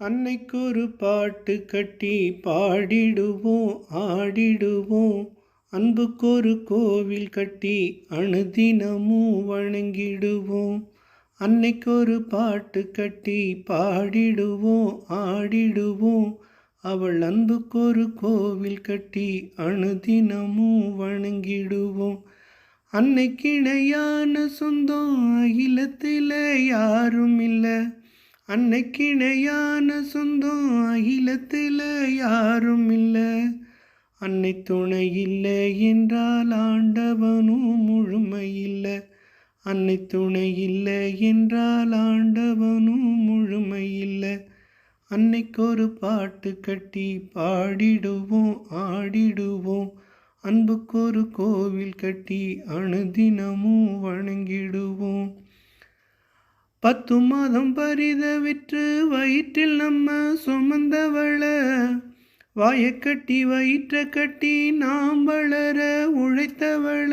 அன்னைக்கொரு பாட்டு கட்டி பாடிடுவோம் ஆடிடுவோம். அன்புக்கொரு கோவில் கட்டி அணுதினமும் வணங்கிடுவோம். அன்னைக்கொரு பாட்டு கட்டி பாடிடுவோம் ஆடிடுவோம். அவள் அன்புக்கொரு கோவில் கட்டி அணுதினமும் வணங்கிடுவோம். அன்னைக்கிணையான சொந்தம் அகிலத்தில் யாரும் இல்லை. அன்னைக்கிணையான சொந்தம் அகிலத்தில் யாரும் இல்லை அன்னை துணை இல்லை என்றால் ஆண்டவனும் முழுமை இல்லை அன்னை துணை இல்லை என்றால் ஆண்டவனும் முழுமை இல்லை அன்னைக்கொரு பாட்டு கட்டி பாடிடுவோம் ஆடிடுவோம். அன்புக்கொரு கோவில் கட்டி அணுதினமும் வணங்கிடுவோம். பத்து மாதம் பரித விற்று வயிற்றில் நம்ம சுமந்தவள. வாய கட்டி வயிற்ற கட்டி நாம் வளர உழைத்தவள.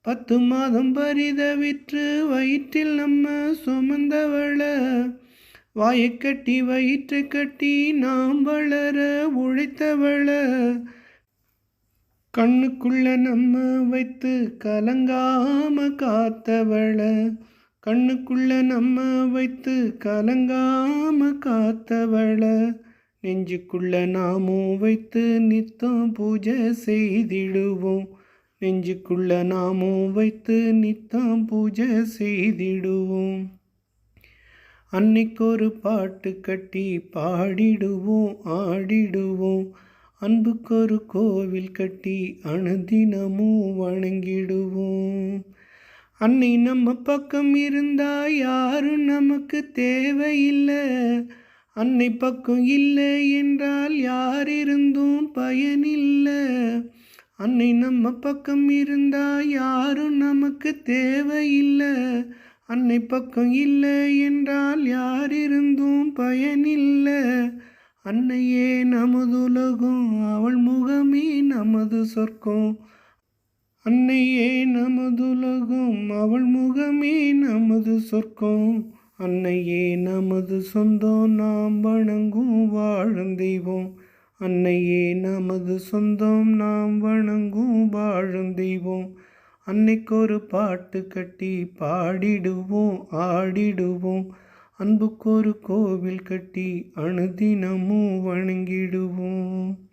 பத்து மாதம் பரித விற்று வயிற்றில் நம்ம சுமந்தவள. வாய கட்டி வயிற்று கட்டி நாம் வளர உழைத்தவள. கண்ணுக்குள்ள நம்ம வைத்து கலங்காம காத்தவள. கண்ணுக்குள்ள நம்ம வைத்து கலங்காம காத்தவள நெஞ்சுக்குள்ள நாமும் வைத்து நித்தம் பூஜை செய்திடுவோம். நெஞ்சுக்குள்ள நாமும் வைத்து நித்தம் பூஜை செய்திடுவோம். அன்னைக்கொரு பாட்டு கட்டி பாடிடுவோம் ஆடிடுவோம். அன்புக்கொரு கோவில் கட்டி அணுதினமும் வணங்கிடுவோம். அன்னை நம்ம பக்கம் இருந்தா யாரும் நமக்கு தேவையில்லை. அன்னை பக்கம் இல்லை என்றால் யார் இருந்தும் பயனில்லை. அன்னை நம்ம பக்கம் இருந்தா யாரும் நமக்கு தேவையில்லை. அன்னை பக்கம் இல்லை என்றால் யார் இருந்தும் பயனில்லை. அன்னையே நமது உலகம் அவள் முகமே நமது சொர்க்கம். அன்னையே நமதுலகம் அவள் முகமே நமது சொர்க்கம். அன்னையே நமது சொந்தம் நாம் வணங்கும் வாழும் தெய்வம். அன்னையே நமது சொந்தம் நாம் வணங்கும் வாழும் தெய்வம். அன்னைக்கு ஒரு பாட்டு கட்டி பாடிடுவோம் ஆடிடுவோம். அன்புக்கு ஒரு கோவில் கட்டி அணுதினமும் வணங்கிடுவோம்.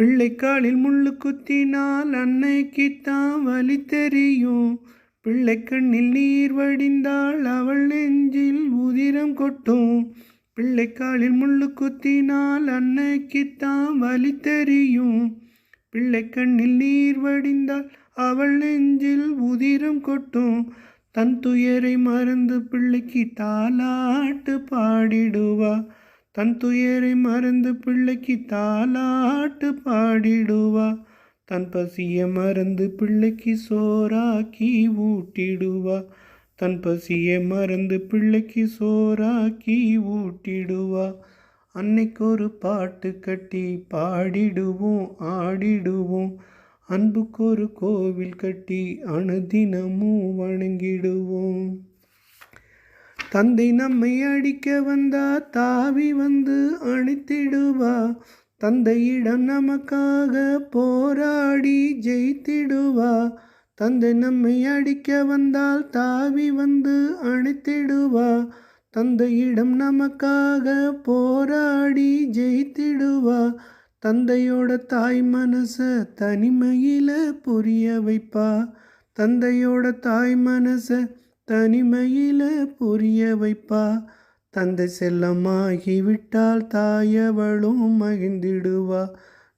பிள்ளைக்காலில் முள்ளு குத்தினால் அன்னைக்குத்தான் வலி தெரியும். பிள்ளை கண்ணில் நீர் வடிந்தால் அவள் நெஞ்சில் உதிரம் கொட்டும். பிள்ளைக்காலில் முள்ளு குத்தினால் அன்னைக்குத்தான் வலி தெரியும். பிள்ளை கண்ணில் நீர் வடிந்தால் அவள் நெஞ்சில் உதிரம் கொட்டும். தன் துயரை மறந்து பிள்ளைக்கு தாலாட்டு பாடிடுவா. தன் துயரை மறந்து பிள்ளைக்கு தாலாட்டு பாடிடுவா. தன் பசிய மறந்து பிள்ளைக்கு சோறாக்கி ஊட்டிடுவா. தன் பசிய மறந்து பிள்ளைக்கு சோறாக்கி ஊட்டிடுவா. அன்னைக்கு ஒரு பாட்டு கட்டி பாடிடுவோம் ஆடிடுவோம். அன்புக்கு ஒரு கோவில் கட்டி அணுதினமும் வணங்கிடுவோம். தந்தை நம்மை அடிக்க வந்தா தாவி வந்து அணைத்திடுவா. தந்தையிடம் நமக்காக போராடி ஜெயித்திடுவா. தந்தை நம்மை அடிக்க வந்தால் தாவி வந்து அணைத்திடுவா. தந்தையிடம் நமக்காக போராடி ஜெயித்திடுவா. தந்தையோட தாய் மனச தனிமையில் புரிய வைப்பா. தந்தையோட தாய் மனசை தனிமையில புரிய வைப்பா. தந்தை செல்லமாகிவிட்டால் தாயவளும் மகிழ்ந்திடுவா.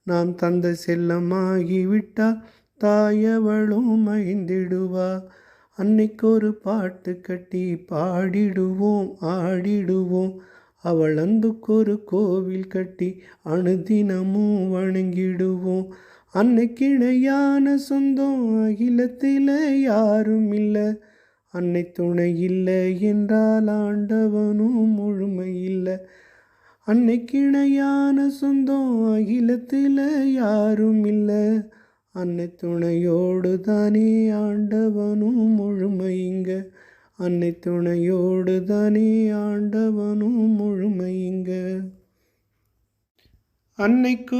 நாம் தந்தை செல்லமாகிவிட்டால் தாயவளும் மகிழ்ந்திடுவா. அன்னைக்கு ஒரு பாட்டு கட்டி பாடிடுவோம் ஆடிடுவோம். அவள் அன்புக்கொரு கோவில் கட்டி அணுதினமும் வணங்கிடுவோம். அன்னைக்கிணையான சொந்தம் அகிலத்தில் யாரும் இல்லை அன்னை துணை இல்லை என்றால் ஆண்டவனும் முழுமை இல்லை அன்னைக்கிணையான சொந்தம் அகிலத்தில் யாரும் இல்லை. அன்னை துணையோடு தானே ஆண்டவனும் முழுமை இங்க அன்னை துணையோடு தானே ஆண்டவனும் முழுமை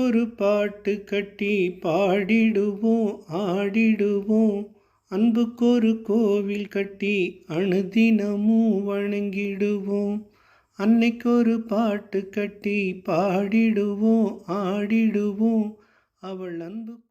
ஒரு பாட்டு கட்டி பாடிடுவோம் ஆடிடுவோம். அன்புக்கொரு கோவில் கட்டி அணுதினமும் வணங்கிடுவோம். அன்னைக்கொரு பாட்டு கட்டி பாடிடுவோம் ஆடிடுவோம். அவள் அன்பு